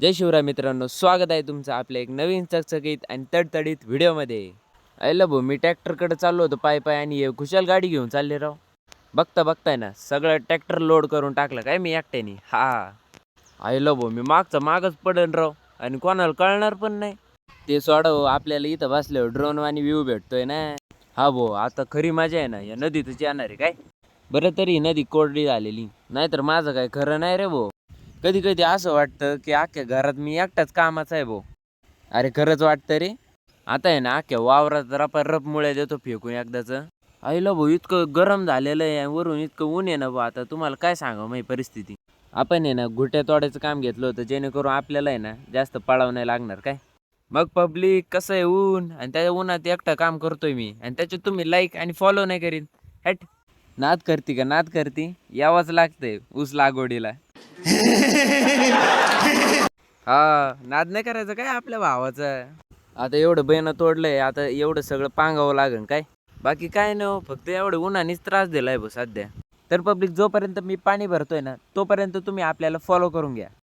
जय शिवराय मित्रांनो स्वागत आहे तुमचं आपल्या एक नवीन चकचकीत आणि तडतडीत व्हिडिओमध्ये. आयला भाऊ मी ट्रॅक्टरकडे चाललो होतो पाय पाय आणि हे खुशाल गाडी घेऊन चालले राव. बघता बघताय ना सगळं ट्रॅक्टर लोड करून टाकलं काय मी एकट्याने? हा. आयला भाऊ मी मागचं मागच पडन राव आणि कोणाला कळणार पण नाही. ते सोडव आपल्याला इथं बसल्यावर ड्रोन आणि व्ह्यू भेटतोय ना. हा भाऊ आता खरी मजा आहे ना या नदीतच येणार आहे काय? बरं तरी नदी कोरडी झालेली नाहीतर माझं काय खरं नाही रे भाऊ. कधी कधी असं वाटतं की अख्ख्या घरात मी एकटाच कामाचा आहे भाऊ. अरे खरंच वाटतं रे. आता आहे ना अख्ख्या वावरात रपा रप देतो फेकून एकदाचं. आईला भाऊ इतकं गरम झालेलं आहे वरून इतकं ऊन आहे ना भाऊ आता तुम्हाला काय सांगावं माही परिस्थिती? आपण आहे ना घुट्या तोडायचं काम घेतलं होतं जेणेकरून आपल्याला आहे ना जास्त पळाव नाही लागणार काय? मग पब्लिक कसं आहे ऊन? आणि त्याच्या उन्हात एकटं काम करतोय मी. आणि त्याच्यात तुम्ही लाईक आणि फॉलो नाही करीन हॅट. नाद करती का नाद करती? यावंच लागतंय ऊस लागवडीला. हा नाद नाही करायचं काय आपल्या भावाचं? आता एवढं बहिणं तोडलंय आता एवढं सगळं पांगावं लागेल काय? बाकी काय नाही फक्त एवढं उन्हानेच त्रास दिलाय भाऊ सध्या. तर पब्लिक जोपर्यंत मी पाणी भरतोय ना तोपर्यंत तुम्ही आपल्याला फॉलो करून घ्या.